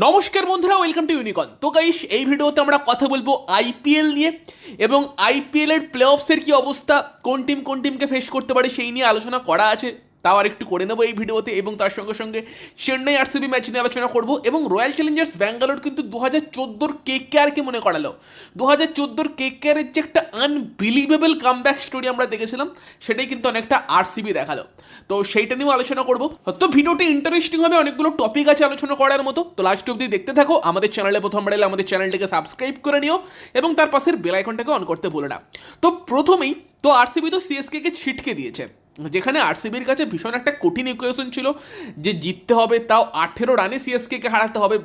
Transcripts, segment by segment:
নমস্কার বন্ধুরা welcome to ইউনিকন তো গাইস এই ভিডিওতে আমরা কথা বলব আইপিএল নিয়ে এবং আইপিএলের প্লে অফসের কি অবস্থা, কোন টিম কোন টিমকে ফেস করতে পারে সেই নিয়ে আলোচনা করা আছে। তাও আর একটু করে নেব এই ভিডিওতে এবং তার সঙ্গে সঙ্গে চেন্নাই আরসিবি ম্যাচ নিয়ে আলোচনা করব এবং রয়্যাল চ্যালেঞ্জার্স ব্যাঙ্গালোর কিন্তু দু হাজার চোদ্দোর কে কেয়ারকে মনে করালো। দু হাজার চোদ্দোর কে কেয়ারের যে একটা আনবিলিভেবল কামব্যাক স্টোরি আমরা দেখেছিলাম, সেটাই কিন্তু অনেকটা আরসিবি দেখাল। তো সেইটা নিয়েও আলোচনা করব। তো ভিডিওটি ইন্টারেস্টিং হবে, অনেকগুলো টপিক আছে আলোচনা করার মতো। তো লাস্ট অব্দি দেখতে থাকো, আমাদের চ্যানেলে প্রথমবার এলে আমাদের চ্যানেলটিকে সাবস্ক্রাইব করে নিও এবং তার পাশের বেল আইকনটাকে অন করতে ভুলো না। তো প্রথমেই, তো আরসিবি তো সিএসকে কে ছিটকে দিয়েছে। যেখানে আরসিবির কাছে ভীষণ একটা কঠিন ইকুয়েশন ছিল যে জিততে হবে তাও আঠেরো রানে সিএসকে কে হারাতে হবে।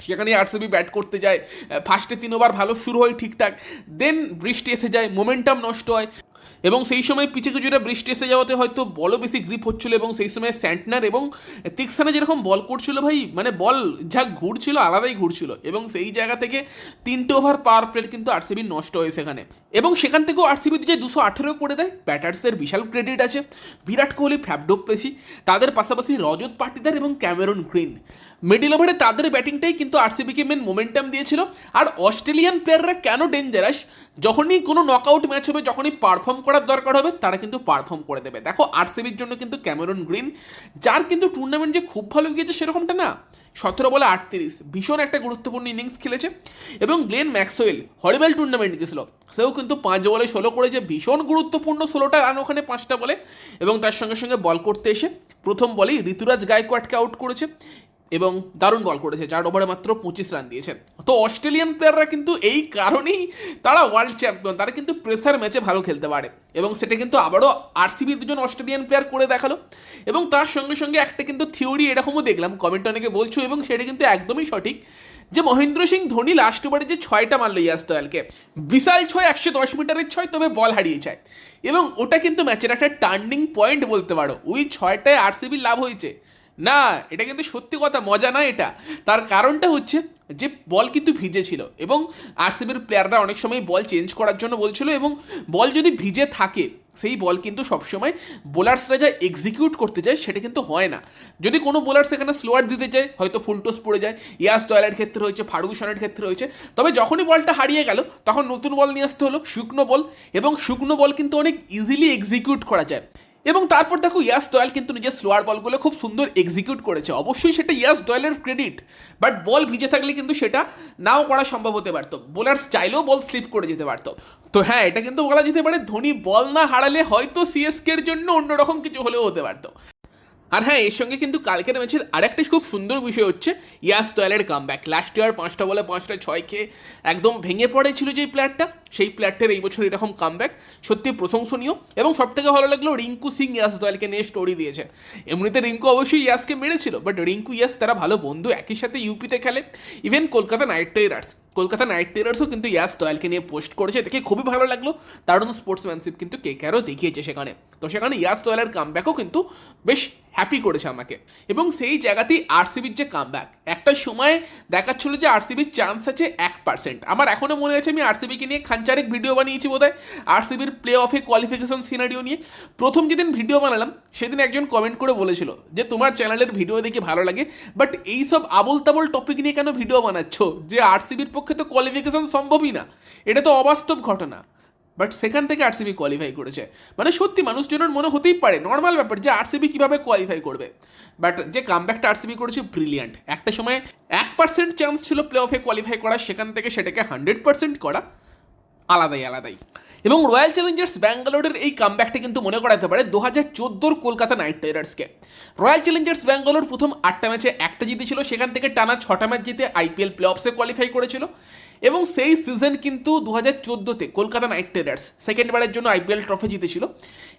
সেখানে আরসিবি ব্যাট করতে যায়। ফার্স্টে তিন ওভার ভালো শুরু হয় ঠিকঠাক। দেন বৃষ্টি এসে যায় মোমেন্টাম নষ্ট হয়। এবং সেই সময় পিছে কিছুটা বৃষ্টি এসে যাওয়াতে হয়তো বলও বেশি গ্রিপ হচ্ছিল এবং সেই সময় স্যান্টনার এবং তিক্সানা যেরকম বল করছিল ভাই মানে বল যা ঘুরছিল আলাদাই ঘুরছিল এবং সেই জায়গা থেকে তিনটে ওভার পাওয়ার প্লেট কিন্তু আরসিবি নষ্ট হয় সেখানে। এবং সেখান থেকেও আরসিবি যে দুশো আঠেরো করে দেয় ব্যাটার্সদের বিশাল ক্রেডিট আছে। বিরাট কোহলি ফ্যাবডোপ পেশি তাদের পাশাপাশি রজত পাটিদার এবং ক্যামেরন গ্রিন মিডিল ওভারে তাদের ব্যাটিংটাই কিন্তু আরসিবিকে মেন মোমেন্টাম দিয়েছিল। আর অস্ট্রেলিয়ান প্লেয়াররা কেন ডেঞ্জারাস যখনই কোনো নকআউট ম্যাচ হবে, যখনই পারফর্ম করার দরকার হবে, তারা কিন্তু পারফর্ম করে দেবে। দেখো আরসিবির জন্য কিন্তু ক্যামেরন গ্রিন যার কিন্তু টুর্নামেন্ট যে খুব ভালো গিয়েছে সেরকমটা না। সতেরো বলে আটত্রিশ, ভীষণ একটা গুরুত্বপূর্ণ ইনিংস খেলেছে। এবং গ্লেন ম্যাক্সওয়েল হরিবেল টুর্নামেন্ট গেছিল। সেও কিন্তু পাঁচ বলে ষোলো করেছে, ভীষণ গুরুত্বপূর্ণ ষোলোটা রান ওখানে পাঁচটা বলে। এবং তার সঙ্গে সঙ্গে বল করতে এসে প্রথম বলেই ঋতুরাজ গায়কোয়াডকে আউট করেছে। এবং দারুণ বল করেছে চার ওভারে মাত্র পঁচিশ রান দিয়েছে। তো অস্ট্রেলিয়ান প্লেয়াররা কিন্তু এই কারণেই তারা ওয়ার্ল্ড চ্যাম্পিয়ন তারা কিন্তু প্রেসার ম্যাচে ভালো খেলতে পারে। এবং সেটা কিন্তু আবারও আরসিবি দুজন অস্ট্রেলিয়ান প্লেয়ার করে দেখাল। এবং তার সঙ্গে সঙ্গে একটা কিন্তু থিওরি এরকমও দেখলাম কমেন্ট অনেকে বলছো, এবং সেটা কিন্তু একদমই সঠিক যে মহেন্দ্র সিং ধোনি লাস্ট ওভারে যে ছয়টা মারলো ইয়াস দয়ালকে। বিশাল ছয়, একশো দশ মিটারের ছয়, তবে বল হারিয়ে যায়। এবং ওটা কিন্তু ম্যাচের একটা টার্নিং পয়েন্ট বলতে পারো। ওই ছয়টায় আরসিবির লাভ হয়েছে। না, এটা কিন্তু সত্যি কথা, মজা না এটা। তার কারণটা হচ্ছে যে বল কিন্তু ভিজে ছিল এবং আরসিবির প্লেয়াররা অনেক সময় বল চেঞ্জ করার জন্য বলছিল এবং বল যদি ভিজে থাকে, সেই বল কিন্তু সবসময় বোলার্সরা যা এক্সিকিউট করতে যায় সেটা কিন্তু হয় না। যদি কোনো বোলার সেখানে স্লোয়ার দিতে যায় হয়তো ফুলটোস পড়ে যায়, ইয়াস দয়ালের ক্ষেত্রে হয়েছে ফারুকশনের ক্ষেত্রে হয়েছে, তবে যখনই বলটা হারিয়ে গেল, তখন নতুন বল নিয়ে আসতে হলো, শুকনো বল এবং শুকনো বল কিন্তু অনেক ইজিলি এক্সিকিউট করা যায়। এবং তারপর দেখো ইয়াস ডয়েল কিন্তু নিজের স্লোয়ার বলগুলো খুব সুন্দর এক্সিকিউট করেছে। অবশ্যই সেটা ইয়াস ডয়েলের ক্রেডিট বাট বল ভিজে থাকলে কিন্তু সেটা নাও করা সম্ভব হতে পারত। বোলার চাইলেও বল স্লিপ করে যেতে পারত। তো হ্যাঁ এটা কিন্তু বলা যেতে পারে ধোনি বল না হারালে হয়তো সিএসকে এর জন্য অন্যরকম কিছু হলেও হতে পারতো। আর হ্যাঁ এর সঙ্গে কিন্তু কালকের ম্যাচের আরেকটা খুব সুন্দর বিষয় হচ্ছে ইয়াস দয়ালের কামব্যাক লাস্ট ইয়ার পাঁচটা বলে পাঁচটা ছয় খেয়ে একদম ভেঙে পড়েছিল যে প্লেয়ারটা সেই প্লেয়ারটার এই বছর এরকম কামব্যাক সত্যি প্রশংসনীয় এবং সব থেকে ভালো লাগল রিঙ্কু সিং ইয়াস দয়ালকে নিয়ে স্টোরি দিয়েছে। এমনিতে রিঙ্কু অবশ্যই ইয়াসকে মেরেছিল বাট রিঙ্কু ইয়াস তারা ভালো বন্ধু, একই সাথে ইউপিতে খেলে। Even Kolkata Knight Riders, Kolkata Knight রাইডার্সও কিন্তু ইয়াস দয়ালকে নিয়ে পোস্ট করেছে, দেখে খুবই ভালো লাগল। দারুণ স্পোর্টসম্যানশিপ কিন্তু কে কেয়ারও দেখিয়েছে সেখানে। তো সেখানে ইয়াস দয়ালের কামব্যাকও কিন্তু বেশ হ্যাপি করেছে আমাকে। এবং সেই জায়গাতেই আরসিবির যে কামব্যাক একটা সময় দেখাচ্ছিল যে আরসিবির চান্স আছে এক পার্সেন্ট আমার এখনও মনে আছে আমি আরসিবিকে নিয়ে খানচারেক ভিডিও বানিয়েছি বোধহয়, আরসিবির প্লে অফে কোয়ালিফিকেশন সিনারিও নিয়ে। প্রথম যেদিন ভিডিও বানালাম, সেদিন একজন কমেন্ট করে বলেছিল যে, তোমার চ্যানেলের ভিডিও দেখে ভালো লাগে বাট এইসব আবল তাবল টপিক নিয়ে কেন ভিডিও বানাচ্ছ? যে আরসিবির পক্ষে তো কোয়ালিফিকেশন সম্ভবই না। এটা তো অবাস্তব ঘটনা। বাট সেখান থেকে আরসিবি কোয়ালিফাই করেছে। মানে সত্যি মানুষজনের মনে হতেই পারে নর্মাল ব্যাপার যে আরসিবি কীভাবে কোয়ালিফাই করবে। বাট যে কামব্যাকটা আরসিবি করেছে ব্রিলিয়ান্ট একটা সময় এক পার্সেন্ট চান্স ছিল প্লে অফে কোয়ালিফাই করা, সেখান থেকে সেটাকে হান্ড্রেড পার্সেন্ট করা, আলাদাই আলাদাই। এবং রয়্যাল চ্যালেঞ্জার্স ব্যাঙ্গালোরের এই কামব্যাকটা কিন্তু মনে করাতে পারে দু হাজার চোদ্দোর কলকাতা নাইট রাইডার্সকে রয়্যাল চ্যালেঞ্জার্স ব্যাঙ্গালোর প্রথম আটটা ম্যাচে একটা জিতেছিল, সেখান থেকে টানা ছটা ম্যাচ জিতে আইপিএল প্লে অফসে কোয়ালিফাই করেছিল। এবং সেই সিজন কিন্তু দু হাজার চোদ্দোতে কলকাতা নাইট রাইডার্স সেকেন্ডবারের জন্য আইপিএল ট্রফি জিতেছিল।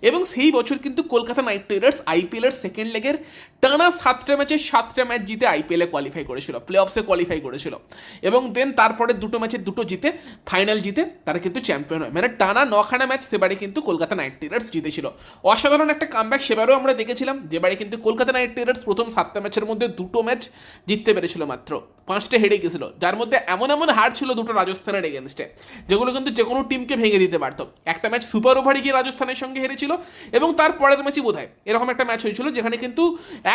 এবং সেই বছর কিন্তু কলকাতা নাইট রাইডার্স আইপিএলের সেকেন্ড লেগের টানা সাতটা ম্যাচে সাতটা ম্যাচ জিতে আইপিএলে কোয়ালিফাই করেছিল প্লে অফসে কোয়ালিফাই করেছিল। এবং দেন তারপরে দুটো ম্যাচে দুটো জিতে ফাইনাল জিতে, তারা কিন্তু চ্যাম্পিয়ন হয়। মানে টানা নখানা ম্যাচ সেবারে কিন্তু কলকাতা নাইট রাইডার্স জিতেছিল। অসাধারণ একটা কামব্যাক সেবারেও আমরা দেখেছিলাম যেবারে কিন্তু কলকাতা নাইট রাইডার্স প্রথম সাতটা ম্যাচের মধ্যে দুটো ম্যাচ জিততে পেরেছিল মাত্র। পাঁচটা হেরে গেছিল যার মধ্যে এমন এমন হার ছিল ছিল দুটো রাজস্থানের এগেনস্টে যেগুলো কিন্তু যে কোনো টিমকে ভেঙে দিতে পারতো। একটা ম্যাচ সুপার ওভারে গিয়ে রাজস্থানের সঙ্গে হেরেছিল এবং তার পরের ম্যাচই বোধ হয় এরকম একটা ম্যাচ হয়েছিল, যেখানে কিন্তু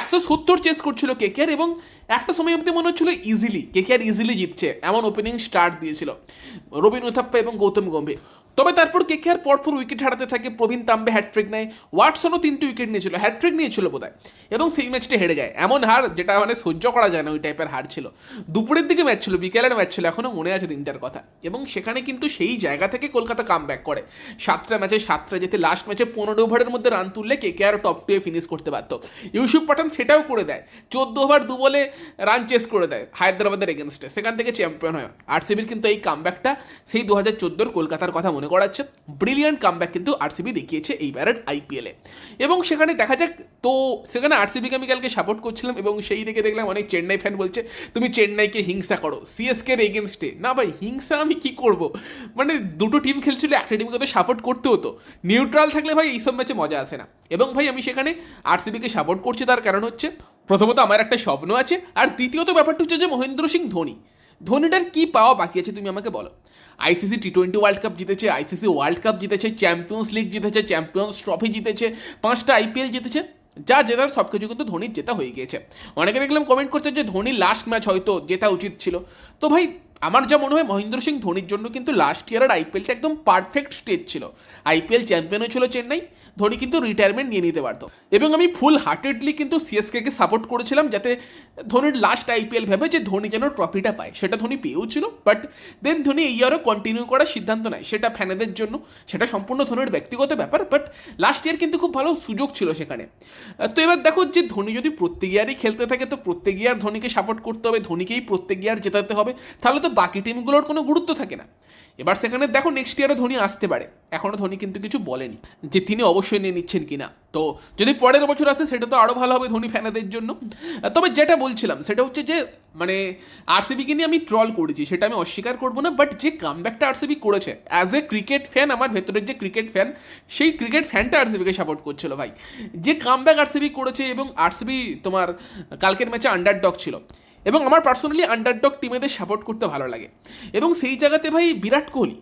একশো সত্তর চেস করছিল কেকেআর এবং একটা সময় অবধি মনে হচ্ছিল ইজিলি কেকেআর ইজিলি জিতছে, এমন ওপেনিং স্টার্ট দিয়েছিল রবিন উথাপ্পা এবং গৌতম গম্ভীর। তবে তারপর কেকেআর পরপর উইকেট হারাতে থাকে, প্রবীণ তাম্বে হ্যাট্রিক নেয়, ওয়াটসনও তিনটি উইকেট নিয়েছিল হ্যাট্রিক নিয়েছিল বোধ এবং সেই ম্যাচটা হেরে যায়, এমন হার যেটা মানে সহ্য করা যায় না, ওই টাইপের হার ছিল। দুপুরের দিকে ম্যাচ ছিল, বিকেলের ম্যাচ ছিল এখনও মনে আছে দিনটার কথা। এবং সেখানে কিন্তু সেই জায়গা থেকে কলকাতা কাম করে। সাতটা ম্যাচে সাতটা যেতে লাস্ট ম্যাচে পনেরো ওভারের মধ্যে রান তুললে কেকেআর টপ টুয়ে ফিনিশ করতে পারত ইউসুফ পাঠান সেটাও করে দেয়। চোদ্দ ওভার দু বলে রান চেস করে দেয় হায়দ্রাবাদের এগেনস্টে সেখান থেকে চ্যাম্পিয়ন হয়। আরসিবির কিন্তু এই কামব্যাকটা সেই দু হাজার চোদ্দোর কলকাতার কথা মনে করাচ্ছে। ব্রিলিয়ান্ট কামব্যাক কিন্তু আরসিবি দেখিয়েছে এইবারের আইপিএলে এবং সেখানে দেখা যাক, তো সেখানে আরসিবিকে আমি কালকে সাপোর্ট করছিলাম এবং সেই দিকে দেখলাম অনেক চেন্নাই ফ্যান বলছে, তুমি চেন্নাইকে হিংসা করো। সিএসকে এর এগেনস্টে না ভাই, হিংসা আমি কি করব? মানে দুটো টিম খেলছিল, একটা টিমকে তো সাপোর্ট করতে হতো। নিউট্রাল থাকলে ভাই এইসব ম্যাচে মজা আসে না। এবং ভাই, আমি সেখানে আরসিবিকে সাপোর্ট করছি, তার কারণ হচ্ছে, প্রথমত আমার একটা স্বপ্ন আছে, আর দ্বিতীয়ত ব্যাপারটা হচ্ছে যে মহেন্দ্র সিং ধোনি। ধোনিটার কি পাওয়া বাকি আছে, তুমি আমাকে বলো। ICC T twenty World Cup জিতেছে আইসিসি ওয়ার্ল্ড কাপ জিতেছে চ্যাম্পিয়ন্স লিগ জিতেছে চ্যাম্পিয়ন্স ট্রফি জিতেছে, পাঁচটা আইপিএল জিতেছে। যা জেতার সব কিছু কিন্তু ধোনির জেতা হয়ে গিয়েছে। অনেকে দেখলাম কমেন্ট করছে যে ধোনির লাস্ট ম্যাচ হয়তো জেতা উচিত ছিল। তো ভাই আমার যা মনে হয় মহেন্দ্র সিং ধোনির জন্য কিন্তু লাস্ট ইয়ারের আইপিএলটা একদম পারফেক্ট স্টেজ ছিল। আইপিএল চ্যাম্পিয়ন হয়েছিল চেন্নাই, ধোনি কিন্তু রিটায়ারমেন্ট নিয়ে নিতে পারতো এবং আমি ফুল হার্টেডলি কিন্তু সিএসকেকে সাপোর্ট করেছিলাম যাতে ধোনির লাস্ট আইপিএল ভেবে যে ধোনি যেন ট্রফিটা পায়, সেটা ধোনি পেয়েও ছিল। বাট দেন ধোনি এই ইয়ারও কন্টিনিউ করার সিদ্ধান্ত নেয়, সেটা ফ্যানেদের জন্য। সেটা সম্পূর্ণ ধোনির ব্যক্তিগত ব্যাপার বাট লাস্ট ইয়ার কিন্তু খুব ভালো সুযোগ ছিল সেখানে। তো এবার দেখো যে ধোনি যদি প্রত্যেক ইয়ারই খেলতে থাকে, তো প্রত্যেক ইয়ার ধোনিকে সাপোর্ট করতে হবে, ধোনিকেই প্রত্যেক ইয়ার জেতাতে হবে। তাহলে তো বাকি টিমগুলোর কোনো গুরুত্ব থাকে না। এবার সেখানে দেখো নেক্সট ইয়ারও ধোনি আসতে পারে। এখনও ধোনি কিন্তু কিছু বলেনি যে তিনি অবশ্যই নিয়ে নিচ্ছেন কিনা। তো যদি পরের বছর আসে, সেটা তো আরও ভালো হবে ধোনি ফ্যানাদের জন্য। তবে যেটা বলছিলাম, সেটা হচ্ছে যে মানে আরসিবিকে নিয়ে আমি ট্রল করেছি, সেটা আমি অস্বীকার করব না বাট যে কামব্যাকটা আরসিবি করেছে অ্যাজ এ ক্রিকেট ফ্যান আমার ভেতরের যে ক্রিকেট ফ্যান সেই ক্রিকেট ফ্যানটা আরসিবিকে সাপোর্ট করছিল ভাই। যে কামব্যাক আরসিবি করেছে এবং আরসিবি তোমার কালকের ম্যাচে আন্ডার ডগ ছিল এবং আমার পার্সোনালি আন্ডারডগ টিমেদের সাপোর্ট করতে ভালো লাগে। এবং সেই জায়গাতে ভাই বিরাট কোহলি।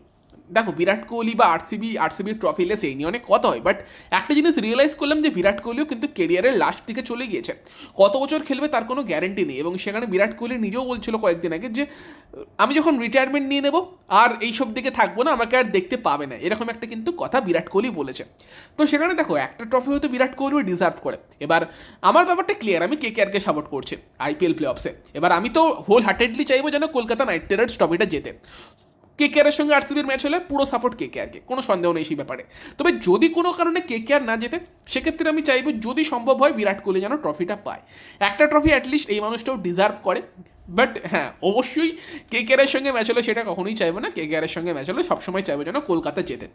দেখো, বিরাট কোহলি বা আরসিবি, আরসিবির ট্রফি লেস এই নিয়ে অনেক কথা হয় বাট একটা জিনিস রিয়েলাইজ করলাম যে বিরাট কোহলিও কিন্তু কেরিয়ারের লাস্ট দিকে চলে গিয়েছে। কত বছর খেলবে তার কোনো গ্যারেন্টি নেই, এবং সেখানে বিরাট কোহলি নিজেও বলছিল কয়েকদিন আগে যে, আমি যখন রিটায়ারমেন্ট নিয়ে নেব, আর এইসব দিকে থাকব না, আমাকে আর দেখতে পাবে না। এরকম একটা কিন্তু কথা বিরাট কোহলি বলেছে। তো সেখানে দেখো, একটা ট্রফি হয়তো বিরাট কোহলিও ডিজার্ভ করে। এবার আমার ব্যাপারটা ক্লিয়ার আমি কে কেয়ারকে সাপোর্ট করছি? আইপিএল প্লে অফসে এবার আমি তো হোল হার্টেডলি চাইব যেন কলকাতা নাইট রাইডার্স ট্রফিটা জেতে। কে কেয়ারের সঙ্গে আরসিবির ম্যাচ হলে পুরো সাপোর্ট কে কেয়ারকে কোনো সন্দেহ নেই সেই ব্যাপারে। তবে যদি কোনো কারণে কে কেয়ার না যেতে সেক্ষেত্রে আমি চাইব যদি সম্ভব হয় বিরাট কোহলি যেন ট্রফিটা পায়। একটা ট্রফি অ্যাটলিস্ট এই মানুষটাও ডিজার্ভ করে। বাট হ্যাঁ অবশ্যই কে কেয়ারের সঙ্গে ম্যাচ হলে সেটা কখনোই চাইব না। কে কেয়ারের সঙ্গে ম্যাচ হলে সবসময় চাইব যেন কলকাতা যেতে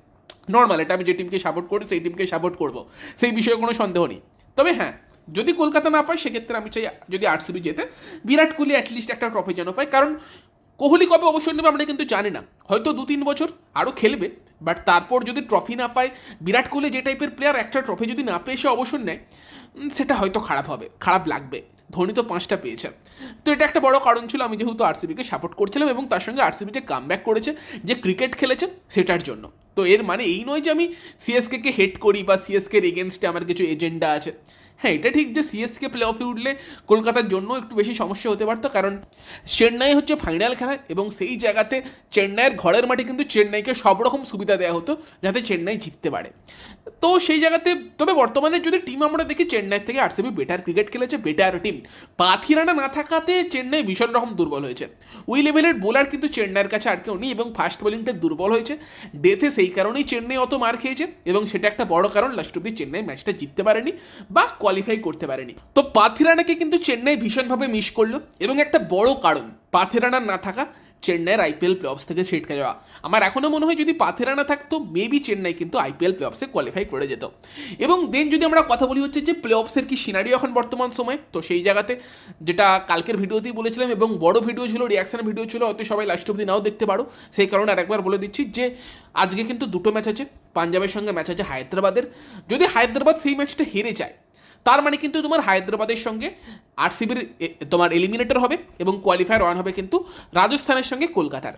নর্মাল এটা আমি যে টিমকে সাপোর্ট করি সেই টিমকে সাপোর্ট করব। সেই বিষয়ে কোনো সন্দেহ নেই। তবে হ্যাঁ যদি কলকাতা না পায়, সেক্ষেত্রে আমি চাই যদি আরসিবি যেতে বিরাট কোহলি অ্যাটলিস্ট একটা ট্রফি যেন পায়। কারণ কোহলি কবে অবসর নেবে আমরা কিন্তু জানি না। হয়তো দু তিন বছর আরও খেলবে বাট তারপর যদি ট্রফি না পায়, বিরাট কোহলি যে টাইপের প্লেয়ার একটা ট্রফি যদি না পেয়ে সে অবসর নেয় সেটা হয়তো খারাপ হবে, খারাপ লাগবে। ধোনি তো পাঁচটা পেয়েছে। তো এটা একটা বড় কারণ ছিল, আমি যেহেতু আরসিবিকে সাপোর্ট করছিলাম এবং তার সঙ্গে আরসিবি যে কাম করেছে, যে ক্রিকেট খেলেছে, সেটার জন্য। তো এর মানে এই নয় যে আমি সিএসকে হেড করি বা সিএসকে এগেনস্টে আমার কিছু এজেন্ডা আছে। হ্যাঁ এটা ঠিক যে সিএসকে প্লে অফে উঠলে কলকাতার জন্য একটু বেশি সমস্যা হতে পারতো, কারণ চেন্নাই হচ্ছে ফাইনাল খেলা এবং সেই জায়গাতে চেন্নাইয়ের ঘরের মাঠে কিন্তু চেন্নাইকে সব রকম সুবিধা দেওয়া হতো যাতে চেন্নাই জিততে পারে। তো সেই জায়গাতে, তবে বর্তমানে যদি টিম আমরা দেখি, চেন্নাই থেকে আরসিবি বেটার ক্রিকেট খেলেছে বেটার টিম পাথিরানা না থাকাতে চেন্নাই ভীষণ রকম দুর্বল হয়েছে। ওই লেভেলের বোলার কিন্তু চেন্নাইয়ের কাছে আর কেউ নেই এবং ফাস্ট বোলিংটা দুর্বল হয়েছে। ডেথে সেই কারণেই চেন্নাই অত মার খেয়েছে এবং সেটা একটা বড় কারণ লাস্ট অব্দি চেন্নাই ম্যাচটা জিততে পারেনি বা কোয়ালিফাই করতে পারেনি। তো পাথিরানাকে কিন্তু চেন্নাই ভীষণভাবে মিস করল এবং একটা বড় কারণ পাথিরানার না থাকা চেন্নাইয়ের আইপিএল প্লে অফস থেকে ছিটকে যাওয়া। আমার এখনও মনে হয় যদি পাথেরানা থাকতো মেবি চেন্নাই কিন্তু আইপিএল প্লে অফসে কোয়ালিফাই করে যেত। এবং দেন যদি আমরা কথা বলি হচ্ছে যে প্লে অফসের কি সিনারি এখন বর্তমান সময়, তো সেই জায়গাতে যেটা কালকের ভিডিওতেই বলেছিলাম এবং বড় ভিডিও ছিল রিয়াকশন ভিডিও ছিল, হয়তো সবাই লাস্ট অব্দি নাও দেখতে পারো। সেই কারণে আরেকবার বলে দিচ্ছি যে আজকে কিন্তু দুটো ম্যাচ আছে, পাঞ্জাবের সঙ্গে ম্যাচ আছে হায়দ্রাবাদের। যদি হায়দ্রাবাদ সেই ম্যাচটা হেরে যায় তার মানে কিন্তু তোমার হায়দ্রাবাদের সঙ্গে আরসিবির তোমার এলিমিনেটর হবে এবং কোয়ালিফায়ার ওয়ান হবে কিন্তু রাজস্থানের সঙ্গে কলকাতার।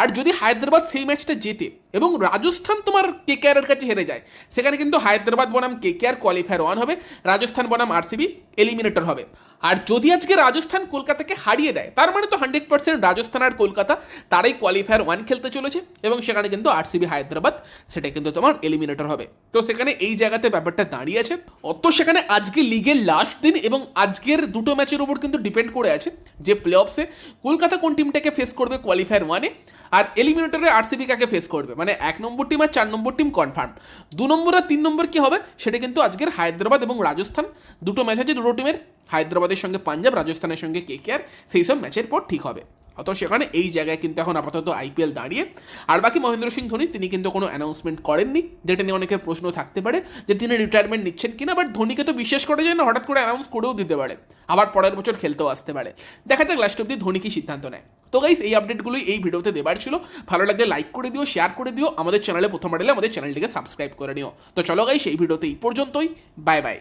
আর যদি হায়দ্রাবাদ সেই ম্যাচটা জেতে এবং রাজস্থান তোমার কে কেয়ারের কাছে হেরে যায়, সেখানে কিন্তু হায়দ্রাবাদ বনাম কে কেয়ার কোয়ালিফায়ার ওয়ান হবে, রাজস্থান বনাম আরসিবি এলিমিনেটর হবে। আর যদি আজকে রাজস্থান কলকাতাকে হারিয়ে দেয়, তার মানে তো হান্ড্রেড পার্সেন্ট রাজস্থান আর কলকাতা তারাই কোয়ালিফায়ার ওয়ান খেলতে চলেছে এবং সেখানে কিন্তু আরসিবি হায়দ্রাবাদ, সেটা কিন্তু তোমার এলিমিনেটর হবে। তো সেখানে এই জায়গাতে ব্যাপারটা দাঁড়িয়ে আছে। অত সেখানে আজকে লিগের লাস্ট দিন এবং আজকের দুটো ম্যাচের উপর কিন্তু ডিপেন্ড করে আছে যে প্লে অফসে কলকাতা কোন টিমটাকে ফেস করবে কোয়ালিফায়ার ওয়ানে আর এলিমিনেটরে আরসিবি কাকে ফেস করবে? মানে এক নম্বর টিম আর চার নম্বর টিম কনফার্ম দু নম্বর আর তিন নম্বর কি হবে? সেটা কিন্তু আজকের হায়দ্রাবাদ এবং রাজস্থান, দুটো ম্যাচ আছে দুটো টিমের হায়দ্রাবাদের সঙ্গে পাঞ্জাব, রাজস্থানের সঙ্গে কেকেআর, সেই সব ম্যাচের পর ঠিক হবে। অত সেখানে এই জায়গায় কিন্তু এখন আপাতত আইপিএল দাঁড়িয়ে। আর বাকি মহেন্দ্র সিং ধোনি, তিনি কিন্তু কোনো অ্যানাউন্সমেন্ট করেননি, যেটা নিয়ে অনেকের প্রশ্ন থাকতে পারে যে তিনি রিটায়ারমেন্ট নিচ্ছেন কিনা বাট ধোনিকে তো বিশ্বাস করে যায় না, হঠাৎ করে অ্যানাউন্স করেও দিতে পারে। আবার পরের বছর খেলতেও আসতে পারে। দেখা যাক লাস্ট অব্দি ধোনি কি সিদ্ধান্ত নেয়। তো গাইস এই আপডেটগুলোই এই ভিডিওতে দেবার ছিল। ভালো লাগলে লাইক করে দিও শেয়ার করে দিও। আমাদের চ্যানেলে প্রথম এলে আমাদের চ্যানেলটিকে সাবস্ক্রাইব করে নিও। তো চলো গাইস এই ভিডিওতে এই পর্যন্তই। Bye bye